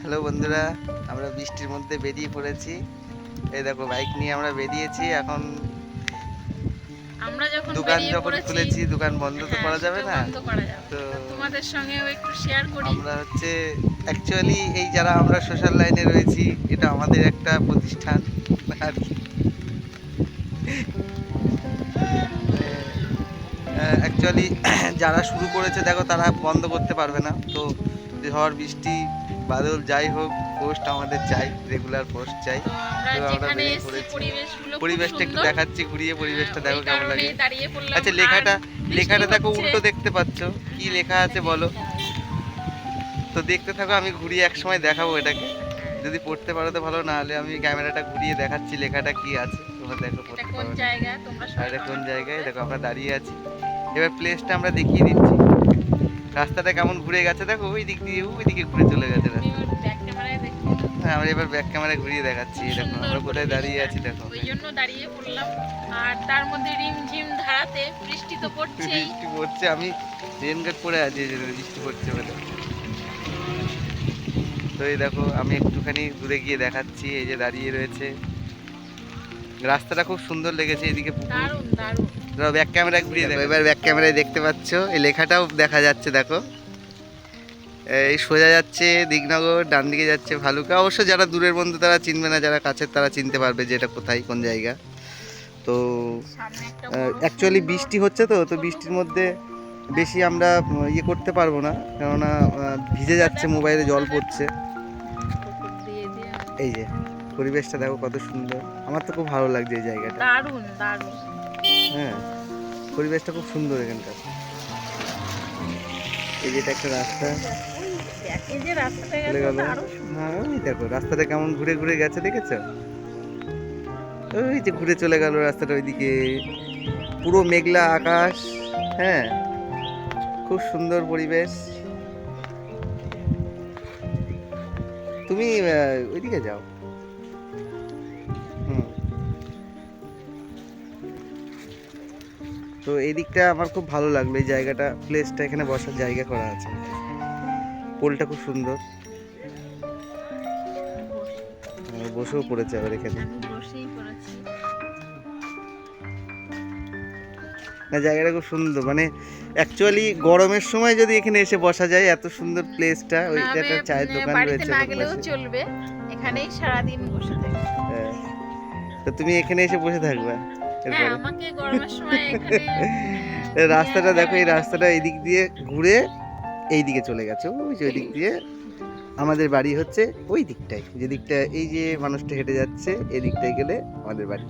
Hello বন্ধুরা আমরা বৃষ্টির মধ্যে বেরিয়ে পড়েছি। এই দেখো বাইক নিয়ে আমরা বেরিয়েছি এখন আমরা যখন দোকান যখন খুলেছি দোকান বন্ধ তো হ্যাঁ, করা যাবে না? তো তোমাদের সঙ্গেও একটু শেয়ার করি। আমরা হচ্ছে অ্যাকচুয়ালি এই যারা আমরা সোশ্যাল লাইনে রয়েছি এটা আমাদের একটা প্রতিষ্ঠান। আর কি। অ্যাকচুয়ালি যারা শুরু করেছে দেখো তারা বন্ধ করতে পারবে না। তো ঝড় বৃষ্টি বাদল যাই হোক পোস্ট আমাদের চাই রেগুলার পোস্ট চাই। তো আমরা পরিবেশটা একটু দেখাচ্ছি ঘুরিয়ে পরিবেশটা দেখো কেমন লাগে। আচ্ছা লেখাটা লেখাটা দেখো উল্টো দেখতে পাচ্ছ। কি লেখা আছে বলো? তো দেখতে থাকো আমি ঘুরিয়ে এক সময় দেখাবো এটাকে। যদি পড়তে পারো তো ভালো না হলে আমি ক্যামেরাটা ঘুরিয়ে দেখাচ্ছি লেখাটা কি আছে। তোমরা দেখো পড়তে পারো। এটা কোন জায়গায়। দেখো আমরা দাঁড়িয়ে আছি। এবার প্লেসটা আমরা দেখিয়ে দিচ্ছি। রাস্তাটা কেমন ঘুরে গেছে দেখো ওই দিক দিয়ে ওই দিকে ঘুরে চলে গেছে রাস্তা। হ্যাঁ আমরা এবার ব্যাক ক্যামেরায় ঘুরিয়ে দেখাচ্ছি দেখো আমরা কোথায় দাঁড়িয়ে আছি দেখো। ওই জন্য দাঁড়িয়ে পড়লাম। আর তার মধ্যে রিমঝিম ধারাতে বৃষ্টি তো পড়ছেই। বৃষ্টি পড়ছে আমি রেনকোট পরে আছি বৃষ্টি পড়ছে বলে। তো এই দেখো আমি একটুখানি দূরে গিয়ে দেখাচ্ছি এই যে দাঁড়িয়ে রয়েছে। রাস্তাটা খুব সুন্দর লেগেছে এদিকে ব্যাক ক্যামেরা ঘুরিয়ে দেখো এবার ব্যাক ক্যামেরায় দেখতে পাচ্ছ এই লেখাটাও দেখা যাচ্ছে দেখো। এই সোজা যাচ্ছে দিগনগর ডান দিকে যাচ্ছে ভালুকা। অবশ্য যারা দূরের বন্ধু তারা চিনবে না যারা কাছের তারা চিনতে পারবে যে এটা কোথায় কোন জায়গা। তো অ্যাকচুয়ালি বৃষ্টি হচ্ছে তো তো বৃষ্টির মধ্যে বেশি আমরা ইয়ে করতে পারব না। কেননা ভিজে যাচ্ছে মোবাইলে জল পড়ছে। এই যে। পরিবেশটা দেখো কত সুন্দর। আমার তো খুব ভালো লাগছে এই জায়গাটা। দারুণ দারুণ। হ্যাঁ পরিবেশটা খুব সুন্দর এখানকার। এই যে এটা একটা রাস্তা। দেখ, এই যে রাস্তাটা চলে গেছে গেল। ওটা আরও সুন্দর। হ্যাঁ ওই দেখো রাস্তাটা কেমন ঘুরে ঘুরে গেছে দেখেছ? ওই যে ঘুরে চলে গেল রাস্তাটা ওইদিকে। পুরো মেঘলা আকাশ হ্যাঁ খুব সুন্দর পরিবেশ। তুমি ওইদিকে যাও। তো এই দিকটা আমার খুব ভালো লাগল এই জায়গাটা প্লেসটা এখানে বসার জায়গা করা আছে। পোলটা খুব সুন্দর। বসেও পড়েছে আবার এখানে। না জায়গাটা খুব সুন্দর মানে অ্যাকচুয়ালি গরমের সময় যদি এখানে এসে বসা যায় এত সুন্দর প্লেসটা ওই একটা চায়ের দোকান রয়েছে না গেলেও চলবে এখানেই সারাদিন বসে থাকি। হ্যাঁ। তো তুমি এখানে এসে বসে থাকবা। হ্যাঁ আমাকে গরমের সময় এখানে রাস্তাটা দেখো এই রাস্তাটা এদিক দিয়ে ঘুরে এই দিকে চলে গেছে। ওই যে ওই দিক দিয়ে আমাদের বাড়ি হচ্ছে ওই দিকটায়। যে দিকটা এই যে মানুষটা হেঁটে যাচ্ছে এদিকটায় গেলে আমাদের বাড়ি।